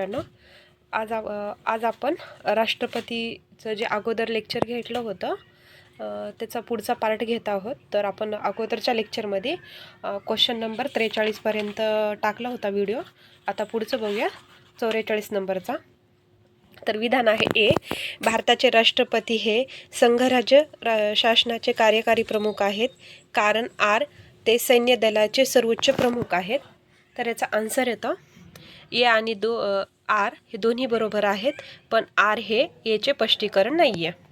मित्रांनो आज आज आपण राष्ट्रपतीचं जे अगोदर लेक्चर घेतलं होतं त्याचा पुढचा पार्ट घेत आहोत. तर आपण अगोदरच्या लेक्चरमध्ये क्वेश्चन नंबर त्रेचाळीसपर्यंत टाकला होता व्हिडिओ आता पुढचं बघूया चौवेचाळीस नंबरचा. तर विधान आहे ए भारताचे राष्ट्रपती हे संघराज्य रा शासनाचे कार्यकारी प्रमुख आहेत. कारण आर ते सैन्य दलाचे सर्वोच्च प्रमुख आहेत. तर याचा आन्सर येतं. ए आणि दो आर हे दोन्ही बरोबर आहेत पण आर हे एचे स्पष्टीकरण नाही आहे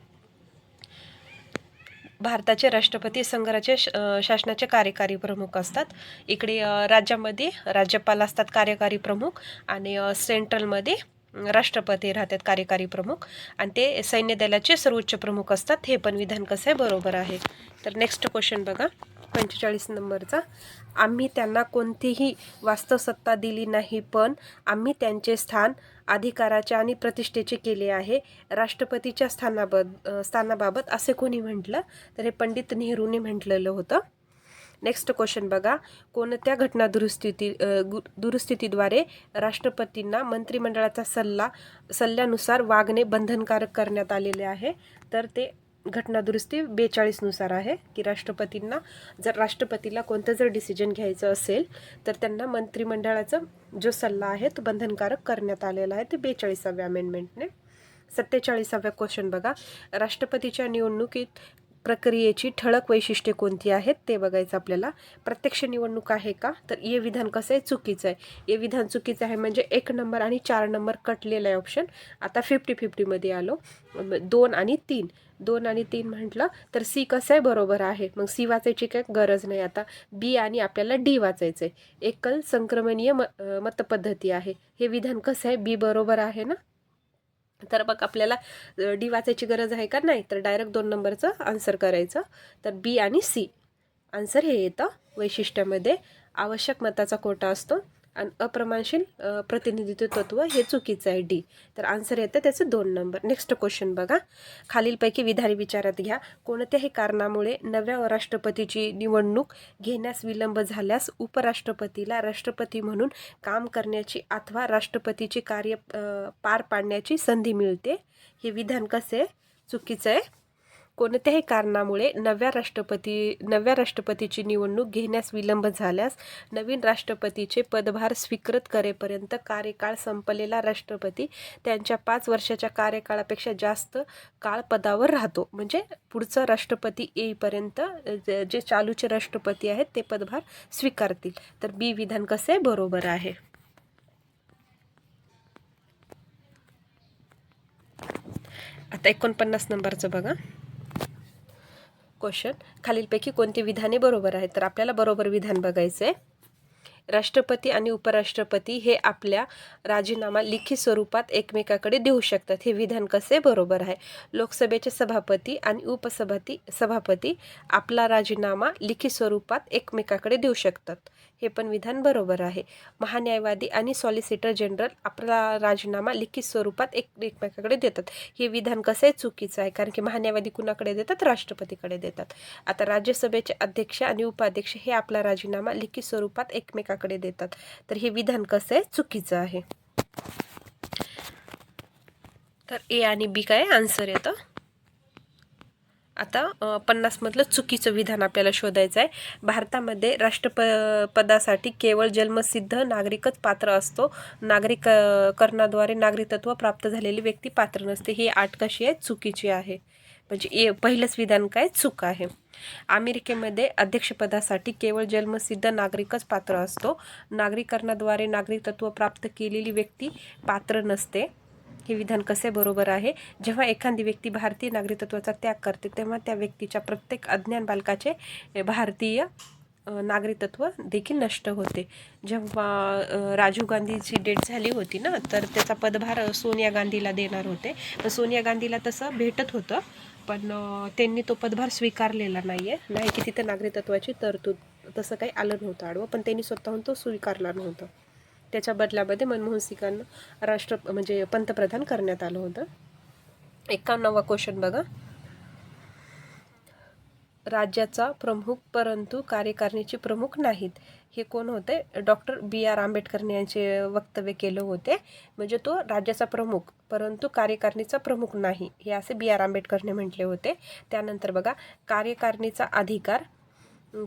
भारताचे राष्ट्रपती संघराचे शासनाचे कार्यकारी प्रमुख असतात. इकडे राज्यामध्ये राज्यपाल असतात कार्यकारी प्रमुख आणि सेंट्रलमध्ये राष्ट्रपती राहतात कार्यकारी प्रमुख. आणि ते सैन्य दलाचे सर्वोच्च प्रमुख असतात. हे पण विधान कसं आहे? बरोबर आहे. तर नेक्स्ट क्वेश्चन बघा. पंचेचाळीस नंबरचा. आम्ही त्यांना कोणतीही वास्तवसत्ता दिली नाही पण आम्ही त्यांचे स्थान अधिकाराचे आणि प्रतिष्ठेचे केले आहे. राष्ट्रपतीच्या स्थानाबद स्थानाबाबत असे कोणी म्हटलं? तर हे पंडित नेहरूने म्हटलेलं होतं. नेक्स्ट क्वेश्चन बघा. कोणत्या घटना दुरुस्थिती दुरुस्थितीद्वारे राष्ट्रपतींना मंत्रिमंडळाचा सल्ला सल्ल्यानुसार वागणे बंधनकारक करण्यात आलेले आहे? तर ते घटनादुरुस्ती बेचाळीसनुसार आहे की राष्ट्रपतींना जर राष्ट्रपतीला कोणतं जर डिसिजन घ्यायचं असेल तर त्यांना मंत्रिमंडळाचा जो सल्ला आहे तो बंधनकारक करण्यात आलेला आहे ते बेचाळीसाव्या अमेंडमेंटने सत्तेचाळीसाव्या क्वेश्चन बघा. राष्ट्रपतीच्या निवडणुकीत प्रक्रियेची ठळक वैशिष्ट्ये कोणती आहेत ते बघायचं आपल्याला. प्रत्यक्ष निवडणूक आहे का? तर ये विधान कसं आहे? चुकीचं आहे. ये विधान चुकीचं आहे म्हणजे एक नंबर आणि चार नंबर कटलेला आहे ऑप्शन आता फिफ्टी फिफ्टीमध्ये आलो. दोन आणि तीन. दोन आणि तीन म्हटलं तर सी कसं आहे? बरोबर आहे. मग सी वाचायची काय गरज नाही आता. बी आणि आपल्याला डी वाचायचं आहे. एकल संक्रमणीय म मतपद्धती आहे. हे विधान कसं आहे? बी बरोबर आहे ना? तर मग आपल्याला डी वाचायची गरज आहे का? नाही तर डायरेक्ट दोन नंबरचं आन्सर करायचं. तर बी आणि सी आन्सर हे येतं वैशिष्ट्यामध्ये. आवश्यक मताचा कोटा असतो. आणि अप्रमाणशील प्रतिनिधित्व तत्व हे चुकीचं आहे डी तर आन्सर येतं त्याचं दोन नंबर नेक्स्ट क्वेश्चन बघा. खालीलपैकी विधारी विचारात घ्या. कोणत्याही कारणामुळे नव्या राष्ट्रपतीची निवडणूक घेण्यास विलंब झाल्यास उपराष्ट्रपतीला राष्ट्रपती म्हणून काम करण्याची अथवा राष्ट्रपतीचे कार्य पार पाडण्याची संधी मिळते? हे विधान कसे चुकीचं आहे. कोणत्याही कारणामुळे नव्या राष्ट्रपती नव्या राष्ट्रपतीची निवडणूक घेण्यास विलंब झाल्यास नवीन राष्ट्रपतीचे पदभार स्वीकृत करेपर्यंत कार्यकाळ संपलेला राष्ट्रपती त्यांच्या पाच वर्षाच्या कार्यकाळापेक्षा जास्त काळ पदावर राहतो. म्हणजे पुढचं राष्ट्रपती येईपर्यंत जे जे चालूचे राष्ट्रपती आहेत ते पदभार स्वीकारतील. तर बी विधान कसे बरोबर आहे? आता एकोणपन्नास नंबरचं बघा. क्वेश्चन. खालीलपैकी कोणती विधाने बरोबर आहेत? तर आपल्याला बरोबर विधान बघायचं आहे राष्ट्रपती आणि उपराष्ट्रपती हे आपल्या राजीनामा लिखित स्वरूपात एकमेकाकडे देऊ शकतात. हे विधान कसे बरोबर आहे? लोकसभेचे सभापती आणि उपसभापती सभापती आपला राजीनामा लिखित स्वरूपात एकमेकाकडे देऊ शकतात. हे पण विधान बरोबर आहे. महान्यायवादी आणि सॉलिसिटर जनरल आपला राजीनामा लिखित स्वरूपात एक एकमेकाकडे देतात. हे विधान कसं आहे? चुकीचं आहे. कारण की महान्यायवादी कुणाकडे देतात? राष्ट्रपतीकडे देतात. आता राज्यसभेचे अध्यक्ष आणि उपाध्यक्ष हे आपला राजीनामा लिखित स्वरूपात एकमेकाकडे देतात. तर हे विधान कसं आहे? चुकीचं आहे. तर ए आणि बी काय? आन्सर येतं. आता पन्नासमधलं चुकीचं विधान आपल्याला शोधायचं आहे भारतामध्ये राष्ट्रप पदासाठी केवळ जन्मसिद्ध नागरिकच पात्र असतो. नागरिक करणाद्वारे नागरिकत्व प्राप्त झालेली व्यक्ती पात्र नसते. ही आठ कशी आहे? चुकीची आहे. म्हणजे ए पहिलंच विधान काय? चूक आहे. अमेरिकेमध्ये अध्यक्षपदासाठी केवळ जन्मसिद्ध नागरिकच पात्र असतो. नागरिकरणाद्वारे नागरिकत्व प्राप्त केलेली व्यक्ती पात्र नसते. हे विधान कसे बरोबर आहे? जेव्हा एखादी व्यक्ती भारतीय नागरिकत्वाचा त्याग करते तेव्हा त्या व्यक्तीच्या प्रत्येक अज्ञान बालकाचे भारतीय नागरिकत्व देखील नष्ट होते. जेव्हा राजीव गांधीची डेट झाली होती ना तर त्याचा पदभार सोनिया गांधीला देणार होते. पण सोनिया गांधीला तसं भेटत होतं पण त्यांनी तो पदभार स्वीकारलेला नाही आहे नाही की तिथं नागरिकत्वाची तरतूद तसं काही आलं नव्हतं आडवं पण त्यांनी स्वतःहून तो स्वीकारला नव्हता. त्याच्या बदल्यामध्ये मनमोहन सिंगांना राष्ट्र म्हणजे पंतप्रधान करण्यात आलं होतं. एकावन्नावा क्वेश्चन बघा. राज्याचा प्रमुख परंतु कार्यकारिणीचे प्रमुख नाहीत. हे कोण होते? डॉक्टर बी आर आंबेडकर यांचे वक्तव्य केलं होते. म्हणजे तो राज्याचा प्रमुख परंतु कार्यकारिणीचा प्रमुख नाही. हे असे बी आर आंबेडकरने म्हटले होते. त्यानंतर बघा कार्यकारिणीचा अधिकार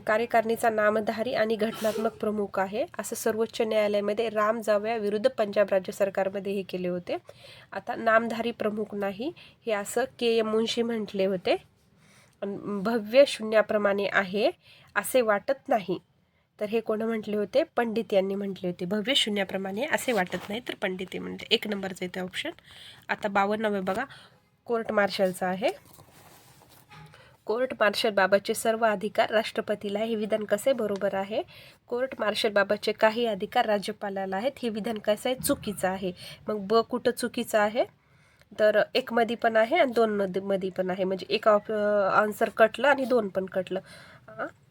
कार्यकारिणीचा नामधारी आणि घटनात्मक प्रमुख आहे. असं सर्वोच्च न्यायालयामध्ये राम जावया विरुद्ध पंजाब राज्य सरकारमध्ये हे केले होते. आता नामधारी प्रमुख नाही हे असं के एम मुंशी म्हटले होते. भव्य शून्याप्रमाणे आहे असे वाटत नाही. तर हे कोण म्हटले होते? पंडित यांनी म्हटले होते. भव्य शून्याप्रमाणे असे वाटत नाही तर पंडित म्हटले एक नंबरचं येते ऑप्शन आता बावन्नवे बघा. कोर्ट मार्शलचा आहे. कोर्ट मार्शलबाबतचे सर्व अधिकार राष्ट्रपतीला आहे. हे विधान कसे बरोबर आहे. कोर्ट मार्शलबाबतचे काही अधिकार राज्यपालाला आहेत. हे विधान कसं आहे? चुकीचं आहे. मग ब कुठं चुकीचं आहे? तर एकमध्ये पण आहे आणि दोन मध्ये पण आहे. म्हणजे एक ऑप आन्सर कटलं आणि दोन पण कटलं.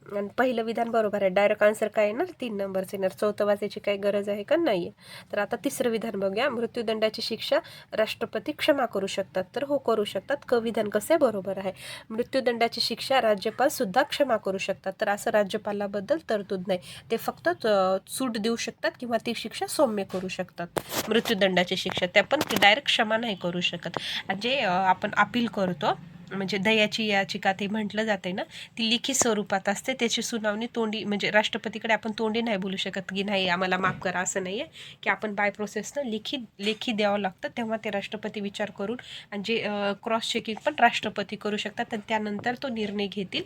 आणि पहिलं विधान बरोबर आहे. डायरेक्ट आन्सर काय येणार तीन नंबरचं येणार चौथं वाचायची काही गरज आहे का? नाही आहे तर आता तिसरं विधान बघूया. मृत्यूदंडाची शिक्षा राष्ट्रपती क्षमा करू शकतात. तर हो करू शकतात. क विधान कसे बरोबर आहे. मृत्यूदंडाची शिक्षा राज्यपाल सुद्धा क्षमा करू शकतात. तर असं राज्यपालाबद्दल तरतूद नाही. ते फक्त सूट देऊ शकतात किंवा ती शिक्षा सौम्य करू शकतात. मृत्यूदंडाची शिक्षा. त्या पण डायरेक्ट क्षमा नाही करू शकत. जे आपण अपील करतो म्हणजे दयाची याचिका ते म्हटलं जाते ना ती लिखित स्वरूपात असते. त्याची सुनावणी तोंडी म्हणजे राष्ट्रपतीकडे आपण तोंडी नाही बोलू शकत की नाही आम्हाला माफ करा असं नाही आहे की आपण बाय प्रोसेसनं लिखित लेखी द्यावं लागतं तेव्हा ते राष्ट्रपती विचार करून आणि जे क्रॉस चेकिंग पण राष्ट्रपती करू शकतात आणि त्यानंतर तो निर्णय घेतील.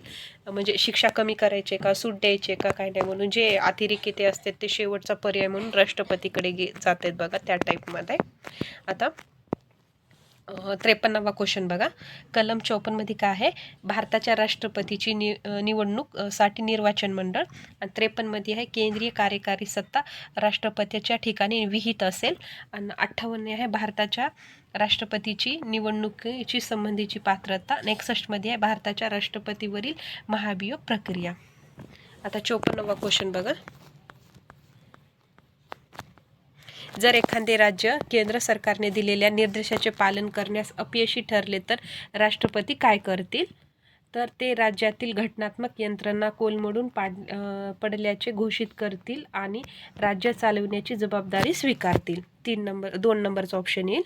म्हणजे शिक्षा कमी करायचे का सूट द्यायचे का काय नाही म्हणून जे अतिरेकी ते असतात ते शेवटचा पर्याय म्हणून राष्ट्रपतीकडे गे जातात बघा त्या टाईपमध्ये आता त्रेपन्नावा क्वेश्चन बघा. कलम चौपन्नमध्ये काय आहे? भारताच्या राष्ट्रपतीची नि निवडणूकसाठी निर्वाचन मंडळ. आणि त्रेपन्नमध्ये आहे केंद्रीय कार्यकारी सत्ता राष्ट्रपतीच्या ठिकाणी विहित असेल. आणि अठ्ठावन्न आहे भारताच्या राष्ट्रपतीची निवडणुकीची संबंधीची पात्रता. आणि एकसष्टमध्ये आहे भारताच्या राष्ट्रपतीवरील महाभियोग प्रक्रिया. आता चौपन्नवा क्वेश्चन बघा. जर एखादे राज्य केंद्र सरकारने दिलेल्या निर्देशाचे पालन करण्यास अपयशी ठरले तर राष्ट्रपती काय करतील? तर ते राज्यातील घटनात्मक यंत्रणा कोलमडून पाड पडल्याचे घोषित करतील आणि राज्य चालवण्याची जबाबदारी स्वीकारतील. तीन नंबर दोन नंबरचा ऑप्शन येईल.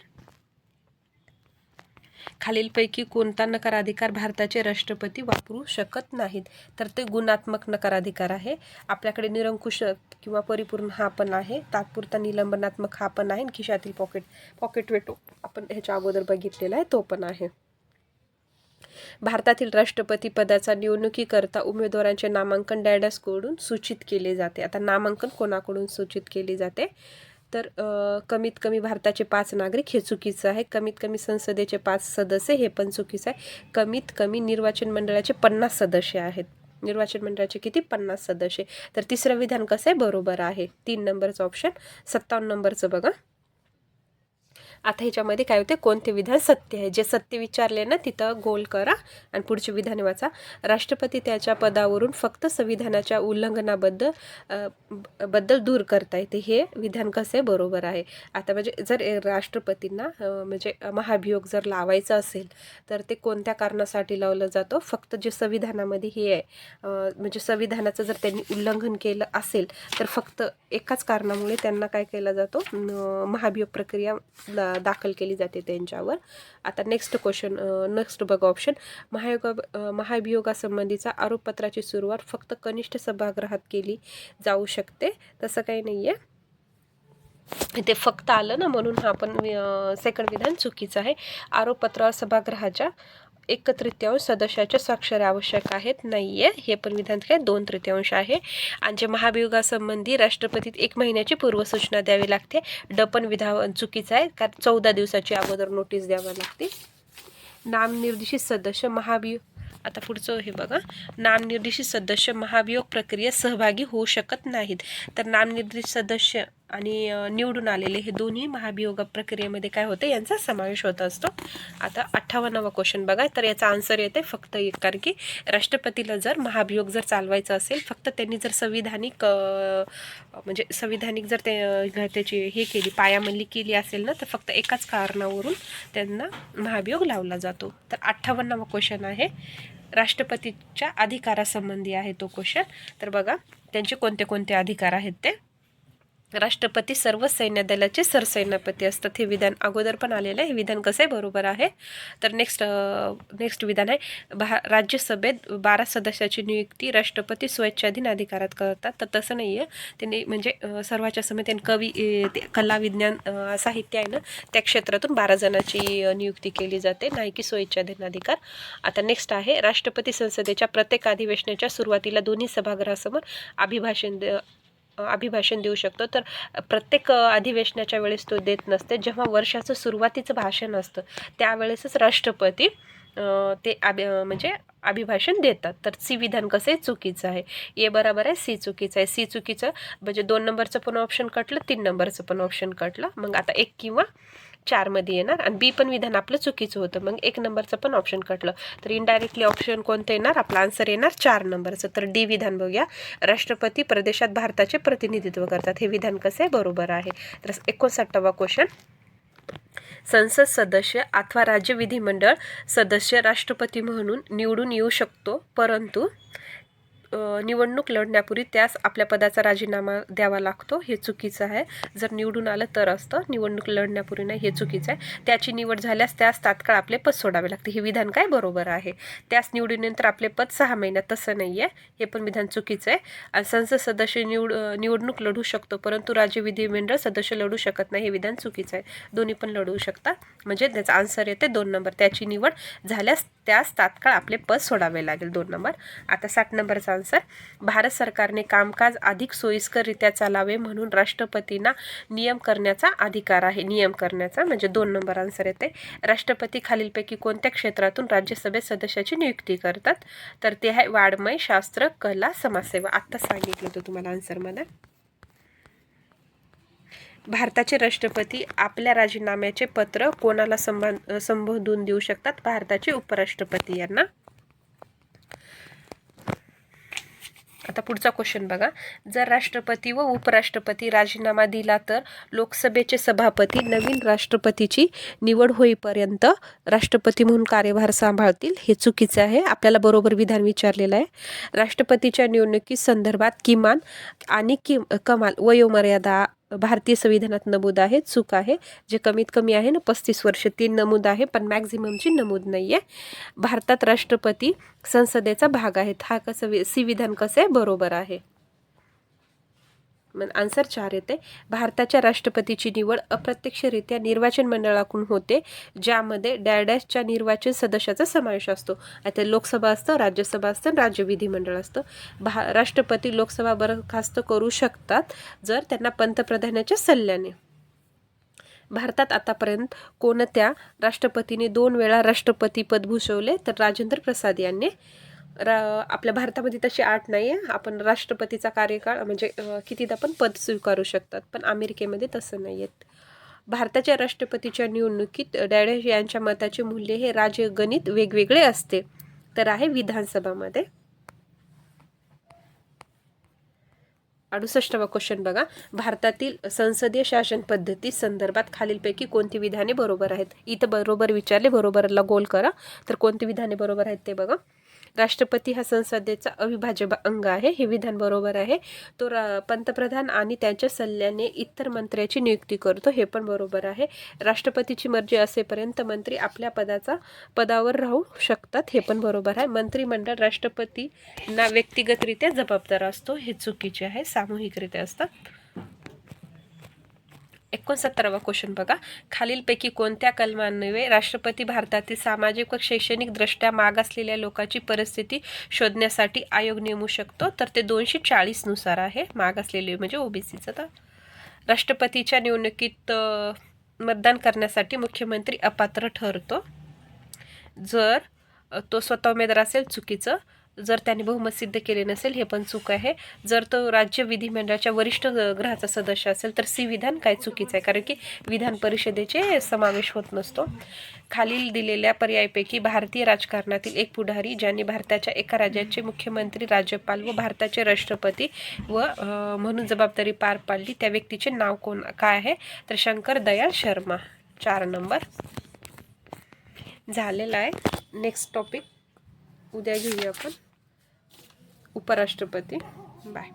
खालीलपैकी कोणता नकाराधिकार भारताचे राष्ट्रपती वापरू शकत नाहीत? तर ते गुणात्मक नकाराधिकार आहे. आपल्याकडे निरंकुश किंवा परिपूर्ण हा पण आहे. तात्पुरता निलंबनात्मक हा पण आहे. आणि खिशातील पॉकेट पॉकेट वेटो आपण ह्याच्या अगोदर बघितलेला आहे. तो पण आहे. भारतातील राष्ट्रपती पदाचा निवडणुकीकरता उमेदवारांचे नामांकन डॅडसकडून सूचित केले जाते. आता नामांकन कोणाकडून सूचित केले जाते? तर कमीत कमी भारताचे पाच नागरिक हे चुकीचं आहे. कमीत कमी संसदेचे पाच सदस्य हे पण चुकीचं आहे. कमीत कमी निर्वाचन मंडळाचे पन्नास सदस्य आहेत. निर्वाचन मंडळाचे किती? पन्नास सदस्य. तर तिसरं विधान कसं आहे? बरोबर आहे. तीन नंबरचं ऑप्शन सत्तावन्न नंबरचं बघा. आता ह्याच्यामध्ये काय होते कोणते विधान सत्य आहे? जे सत्य विचारले ना तिथं गोल करा आणि पुढचे विधान वाचा. राष्ट्रपती त्याच्या पदावरून फक्त संविधानाच्या उल्लंघनाबद्दल बद्दल दूर करता येते. हे विधान कसे बरोबर आहे. आता म्हणजे जर राष्ट्रपतींना म्हणजे महाभियोग जर लावायचा असेल तर ते कोणत्या कारणासाठी लावलं जातो? फक्त जे संविधानामध्ये हे आहे. म्हणजे संविधानाचं जर त्यांनी उल्लंघन केलं असेल तर फक्त एकाच कारणामुळे त्यांना काय केला जातो? महाभियोग प्रक्रिया दाखल केली जाते त्यांच्यावर. आता नेक्स्ट क्वेश्चन नेक्स्ट बघा ऑप्शन महायोगा महाभियोगासंबंधीचा आरोपपत्राची सुरुवात फक्त कनिष्ठ सभागृहात केली जाऊ शकते. तसं काही नाही आहे ते फक्त आलं ना म्हणून हा पण सेकंड विधान चुकीचं आहे. आरोपपत्रावर सभागृहाच्या एक तृतीयांश सदस्याच्या स्वाक्षऱ्या आवश्यक आहेत. नाही आहे हे पण विधान काय? दोन तृतीयांश आहे. आणि जे महाभियोगासंबंधी राष्ट्रपतीत एक महिन्याची पूर्वसूचना द्यावी लागते. ड पण विधान चुकीचं आहे. कारण चौदा दिवसाची अगोदर नोटीस द्यावी लागते. नामनिर्देशित सदस्य महाभियोग आता पुढचं हे बघा. नामनिर्देशित सदस्य महाभियोग प्रक्रियेत सहभागी होऊ शकत नाहीत. तर नामनिर्देशित सदस्य आणि निवडून आलेले हे दोन्ही महाभियोग प्रक्रियेमध्ये काय होतं यांचा समावेश होत असतो. आता अठ्ठावन्नावा क्वेश्चन बघा. तर याचा आन्सर येते फक्त एक. कारण की राष्ट्रपतीला जर महाभियोग जर चालवायचा असेल फक्त त्यांनी जर संविधानिक म्हणजे संविधानिक जर ते त्याची हे केली पायामल्ली केली असेल ना तर फक्त एकाच कारणावरून त्यांना महाभियोग लावला जातो. तर अठ्ठावन्नावा क्वेश्चन आहे. राष्ट्रपतीच्या अधिकारासंबंधी आहे तो क्वेश्चन तर बघा त्यांचे कोणते कोणते अधिकार आहेत ते? राष्ट्रपती सर्व सैन्य दलाचे सरसैन्यपती असतात. हे विधान अगोदर पण आलेलं आहे. हे विधान कसं आहे? बरोबर आहे. तर नेक्स्ट नेक्स्ट विधान आहे. भा राज्यसभेत बारा सदस्याची नियुक्ती राष्ट्रपती स्वेच्छाधीन अधिकारात करतात. तर तसं नाही आहे. त्यांनी म्हणजे सर्वाच्या सर्वाच्या त्यांनी कवी ते कला विज्ञान साहित्य आहे ना त्या क्षेत्रातून बारा जणांची नियुक्ती केली जाते. नाही की स्वेच्छाधीन अधिकार. आता नेक्स्ट आहे. राष्ट्रपती संसदेच्या प्रत्येक अधिवेशनाच्या सुरुवातीला दोन्ही सभागृहासमोर अभिभाषण द- अभिभाषण देऊ शकतो. तर प्रत्येक अधिवेशनाच्या वेळेस तो देत नसते. जेव्हा वर्षाचं सुरुवातीचं भाषण असतं त्यावेळेसच राष्ट्रपती ते अभि म्हणजे अभिभाषण देतात. तर सी विधान कसं आहे? चुकीचं आहे. ए बरोबर आहे सी चुकीचं आहे. सी चुकीचं म्हणजे दोन नंबरचं पण ऑप्शन कटलं तीन नंबरचं पण ऑप्शन कटलं. मग आता एक किंवा चारमध्ये येणार आणि बी पण विधान आपलं चुकीचं होतं. मग एक नंबरचं पण ऑप्शन कटलं. तर इनडायरेक्टली ऑप्शन कोणतं येणार? आपला आन्सर येणार चार नंबरचं. तर डी विधान बघूया. राष्ट्रपती प्रदेशात भारताचे प्रतिनिधित्व करतात. हे विधान कसे बरोबर आहे. तर एकोणसाठावा क्वेश्चन संसद सदस्य अथवा राज्य विधिमंडळ सदस्य राष्ट्रपती म्हणून निवडून येऊ शकतो परंतु निवडणूक लढण्यापूर्वी त्यास आपल्या पदाचा राजीनामा द्यावा लागतो. हे चुकीचं आहे. जर निवडून आलं तर असतं. निवडणूक लढण्यापूर्वी नाही हे चुकीचं आहे. त्याची निवड झाल्यास त्यास तात्काळ आपले पद सोडावे लागते. हे विधान काय बरोबर आहे? त्यास निवडीनंतर आपले पद सहा महिन्यात तसं नाही आहे हे पण विधान चुकीचं आहे. आणि संसद सदस्य निवड निवडणूक लढू शकतो. परंतु राज्य विधिमंडळ सदस्य लढू शकत नाही. हे विधान चुकीचं आहे. दोन्ही पण लढवू शकता. म्हणजे त्याचा आन्सर येते दोन नंबर. त्याची निवड झाल्यास त्यास तात्काळ आपले पद सोडावे लागेल दोन नंबर. आता साठ नंबरचा आन्सर भारत सरकारने कामकाज अधिक सोयीस्कररित्या चालावे म्हणून राष्ट्रपतींना नियम करण्याचा अधिकार आहे. नियम करण्याचा म्हणजे दोन नंबर आन्सर येते. राष्ट्रपती खालीलपैकी कोणत्या क्षेत्रातून राज्यसभेत सदस्याची नियुक्ती करतात? तर ते आहे वाड्मय शास्त्र कला समाजसेवा. आत्ता सांगितलं होतं तुम्हाला आन्सरमध्ये भारताचे राष्ट्रपती आपल्या राजीनाम्याचे पत्र कोणाला संबंध संबोधून देऊ शकतात? भारताचे उपराष्ट्रपती यांना. आता पुढचा क्वेश्चन बघा. जर राष्ट्रपती व उपराष्ट्रपती राजीनामा दिला तर लोकसभेचे सभापती नवीन राष्ट्रपतीची निवड होईपर्यंत राष्ट्रपती म्हणून कार्यभार सांभाळतील हे चुकीचं आहे. आपल्याला बरोबर विधान विचारलेलं आहे. राष्ट्रपतीच्या निवडणुकी संदर्भात किमान आणि कि कमाल वयोमर्यादा भारतीय संविधानात नमूद आहे चूक आहे. जे कमीत कमी आहे ना पस्तीस वर्ष तीन नमूद आहे पण मॅक्झिममची नमूद नाही आहे भारतात राष्ट्रपती संसदेचा भाग आहेत. हा कसं वि- कसं आहे? बरोबर आहे. मग आन्सर चार येते. भारताच्या राष्ट्रपतीची निवड अप्रत्यक्षरित्या निर्वाचन मंडळाकडून होते ज्यामध्ये डॅडॅशच्या निर्वाचन सदस्याचा समावेश असतो. आता लोकसभा असतं राज्यसभा असतं राज्य विधिमंडळ असतं. भा राष्ट्रपती लोकसभा बरखास्त करू शकतात जर त्यांना पंतप्रधानाच्या सल्ल्याने. भारतात आतापर्यंत कोणत्या राष्ट्रपतीने दोन वेळा राष्ट्रपती पद भूषवले? तर राजेंद्र प्रसाद यांनी. रा आपल्या भारतामध्ये तशी आठ नाही आहे आपण राष्ट्रपतीचा कार्यकाळ म्हणजे कितीदा पण पद स्वीकारू शकतात पण अमेरिकेमध्ये तसं नाही आहेत भारताच्या राष्ट्रपतीच्या निवडणुकीत डॅडेश यांच्या मताचे मूल्य हे राजगणित वेगवेगळे असते. तर आहे विधानसभामध्ये. अडुसष्टावा क्वेश्चन बघा. भारतातील संसदीय शासन पद्धती संदर्भात खालीलपैकी कोणती विधाने बरोबर आहेत? इथं बरोबर विचारले बरोबरला गोल करा. तर कोणती विधाने बरोबर आहेत ते बघा. राष्ट्रपती हा संसदेचा अविभाज्य अंग आहे हे विधान बरोबर आहे. तो रा पंतप्रधान आणि त्यांच्या सल्ल्याने इतर मंत्र्याची नियुक्ती करतो हे पण बरोबर आहे. राष्ट्रपतीची मर्जी असेपर्यंत मंत्री आपल्या पदाचा पदावर राहू शकतात हे पण बरोबर आहे. मंत्रिमंडळ राष्ट्रपतींना व्यक्तिगतरित्या जबाबदार असतो हे चुकीचे आहे सामूहिकरित्या असतात एकोणसत्तरावा क्वेश्चन बघा. खालीलपैकी कोणत्या कलमान्वये राष्ट्रपती भारतातील सामाजिक व शैक्षणिकदृष्ट्या मागासलेल्या लोकांची परिस्थिती शोधण्यासाठी आयोग नेमू शकतो? तर ते दोनशे चाळीसनुसार आहे. मागासलेले म्हणजे ओबीसीचं तर. राष्ट्रपतीच्या निवडणुकीत मतदान करण्यासाठी मुख्यमंत्री अपात्र ठरतो. जर तो स्वतः उमेदवार असेल चुकीचं. जर त्याने बहुमत सिद्ध केले नसेल हे पण चूक आहे. जर तो राज्य विधिमंडळाच्या वरिष्ठ ग्रहाचा सदस्य असेल तर सी विधान काय चुकीचं आहे? कारण की विधान परिषदेचे समावेश होत नसतो. खालील दिलेल्या पर्यायपैकी भारतीय राजकारणातील एक पुढारी ज्यांनी भारताच्या एका राज्याचे मुख्यमंत्री राज्यपाल व भारताचे राष्ट्रपती व म्हणून जबाबदारी पार पाडली त्या व्यक्तीचे नाव कोण काय आहे? तर शंकर दयाल शर्मा. चार नंबर. झालेला आहे. नेक्स्ट टॉपिक उद्या घेऊया आपण. उपराष्ट्रपती. बाय.